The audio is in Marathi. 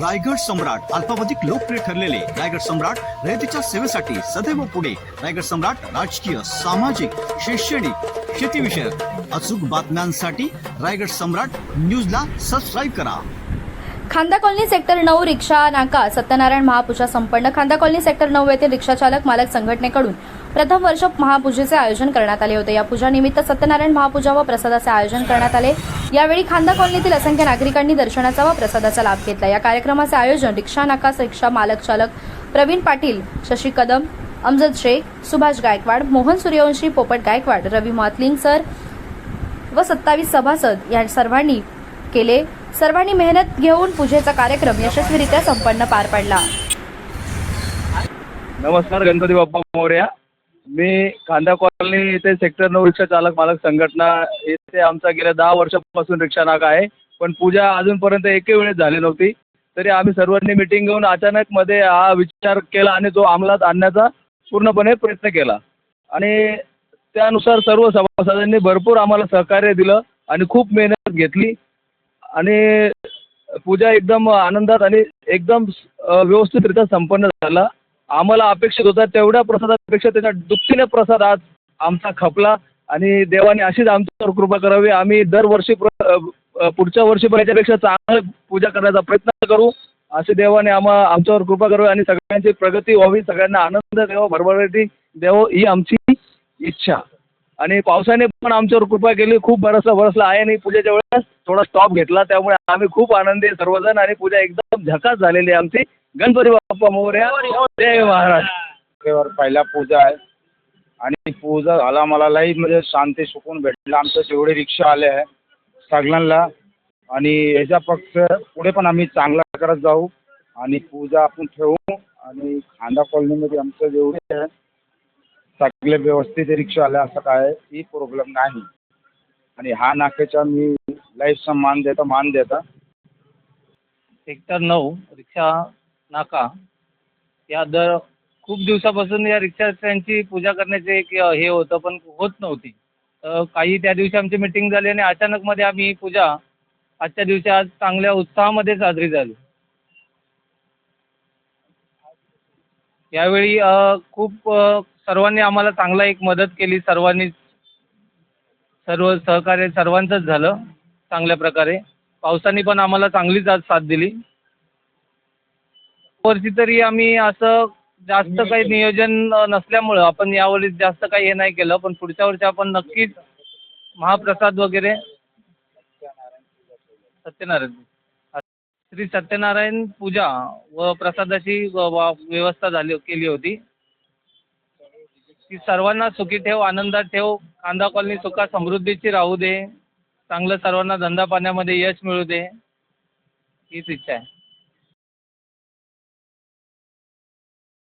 रायगड सम्राट अल्पावधिक लोकप्रिय ठरलेले रायगड सम्राट रयतेच्या सेवेसाठी सदैव पुढे. रायगड सम्राट राजकीय सामाजिक शैक्षणिक शेतीविषयक अचूक बातम्यांसाठी रायगड सम्राट न्यूजला सबस्क्राईब करा. खांदा कॉलनी सेक्टर नऊ रिक्षा नाका सत्यनारायण महापूजा संपन्न. खांदा कॉलनी सेक्टर नऊ येथील रिक्षाचालक मालक संघटनेकडून प्रथम वर्ष महापूजेचे आयोजन करण्यात आले होते. या पूजानिमित्त सत्यनारायण महापूजा व प्रसादाचे आयोजन करण्यात आले. यावेळी खांदा कॉलनीतील असंख्य नागरिकांनी दर्शनाचा व प्रसादाचा लाभ घेतला. या कार्यक्रमाचे आयोजन रिक्षा नाकास रिक्षा मालक चालक प्रवीण पाटील शशी कदम अमजद शेख सुभाष गायकवाड मोहन सूर्यवंशी पोपट गायकवाड रवी मातलिंग सर व सत्तावीस सभासद या सर्वांनी केले. सर्वांनी मेहनत घेऊन पूजेचा कार्यक्रम यशस्वीरित्या संपन्न पार पडला. नमस्कार गणपती बाप्पा मोर्या. मी खांदा कॉलनी इथे सेक्टर नऊ रिक्षा चालक मालक संघटना इथे आमचा गेल्या दहा वर्षापासून रिक्षा नाका आहे. पण पूजा अजूनपर्यंत एके वेळेस झाली नव्हती. तरी आम्ही सर्वांनी मिटिंग घेऊन अचानकमध्ये हा विचार केला आणि तो अंमलात आणण्याचा पूर्णपणे प्रयत्न केला. आणि त्यानुसार सर्व सभासदांनी भरपूर आम्हाला सहकार्य दिलं आणि खूप मेहनत घेतली. आणि पूजा एकदम आनंदात आणि एकदम व्यवस्थितरित्या संपन्न झाला. आम्हाला अपेक्षित होता तेवढ्या प्रसादापेक्षा त्याच्या दुपटीने प्रसाद आज आमचा खपला. आणि देवाने अशीच आमच्यावर कृपा करावी. आम्ही दरवर्षी प्र पुढच्या वर्षी पण याच्यापेक्षा चांगलं पूजा करण्याचा प्रयत्न करू. असे देवाने आम्हा आमच्यावर कृपा करावी आणि सगळ्यांची प्रगती व्हावी. सगळ्यांना आनंद द्यावा. भरभराटी द्यावं ही आमची इच्छा. आणि पावसाने पण आमच्यावर कृपा केली. खूप बरसला बरसला आहे आणि पूजेच्या वेळेस थोडा स्टॉप घेतला. त्यामुळे आम्ही खूप आनंदी आहे सर्वजण आणि पूजा एकदम झकास झालेली आहे आमची. गणपती बाप्पा मोर्या. जय महाराज. वर पहिला पूजा आहे. आणि पूजा झाला मला लई म्हणजे शांती सुकून भेटलं. आमचं जेवढे रिक्षा आले आहे सगळ्यांना. आणि ह्याच्या पक्ष पुढे पण आम्ही चांगला करत जाऊ. आणि पूजा आपण ठेवू. आणि खांदा कॉलनीमध्ये आमचं जेवढे आहे सगळे व्यवस्थित रिक्षा आले असं काय ही प्रॉब्लेम नाही. आणि हा नाक्याचा मी लाईफचा मान देता मान देता. सेक्टर नऊ रिक्षा नाका. या दर खूप दिवसापासून या रिक्षाच्यांची पूजा करण्याचे एक हे होतं पण होत नव्हती. तर काही त्या दिवशी आमची मिटिंग झाली आणि अचानकमध्ये आम्ही ही पूजा आजच्या दिवशी आज चांगल्या उत्साहामध्ये साजरी झाली. यावेळी खूप सर्वांनी आम्हाला चांगला एक मदत केली. सर्वांनी सर्व सहकार्य सर्वांचंच झालं चांगल्या प्रकारे. पावसाने पण आम्हाला चांगलीच आज साथ दिली. वर्षी तरी आम्ही असं जास्त काही नियोजन नसल्यामुळं आपण यावेळी जास्त काही हे नाही केलं पण पुढच्या वर्षी आपण नक्कीच महाप्रसाद वगैरे सत्यनारायण श्री सत्यनारायण पूजा व प्रसादाची व- व- व्यवस्था झाली केली होती. ती सर्वांना सुखी ठेव आनंदात ठेव कांदा कॉलनी सुखा समृद्धीची राहू दे. चांगलं सर्वांना धंदा पाण्यामध्ये यश मिळू दे. हीच इच्छा आहे.